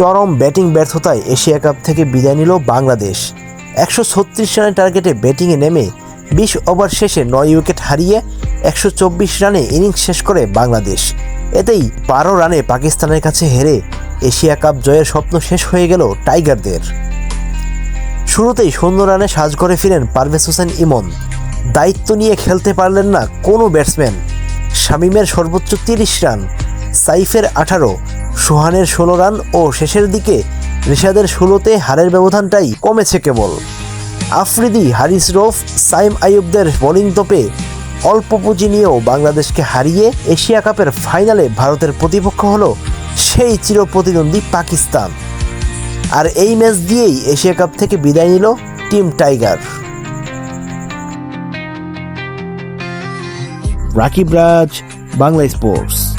চরম ব্যাটিং ব্যর্থতায় Asia cup থেকে বিদায় নিল বাংলাদেশ। একশো ছত্রিশ রানের টার্গেটে ব্যাটিংয়ে নেমে বিশ ওভার শেষে নয় উইকেট হারিয়ে একশো চব্বিশ রানে ইনিংস শেষ করে বাংলাদেশ। এতেই বারো রানে পাকিস্তানের কাছে হেরে এশিয়া কাপ জয়ের স্বপ্ন শেষ হয়ে গেল টাইগারদের। শুরুতেই শূন্য রানে সাজ করে ফিরেন পারভেজ হোসেন ইমন। দায়িত্ব নিয়ে খেলতে পারলেন না কোনো ব্যাটসম্যান। শামিমের সর্বোচ্চ তিরিশ রান, সাইফের আঠারো সোহানের ষোলো রান ও শেষের দিকে রিশাদের ষোলোতে হারের ব্যবধানটাই কমেছে কেবল। আফ্রিদি, হারিস রফ, সাইম আইয়ুবদের বোলিং তোপে অল্প পুঁজি নিয়েও বাংলাদেশকে হারিয়ে এশিয়া কাপের ফাইনালে ভারতের প্রতিপক্ষ হল সেই চিরপ্রতিদ্বন্দ্বী পাকিস্তান। আর এই ম্যাচ দিয়েই এশিয়া কাপ থেকে বিদায় নিল team tiger. Rakib Raj, Bangla sports.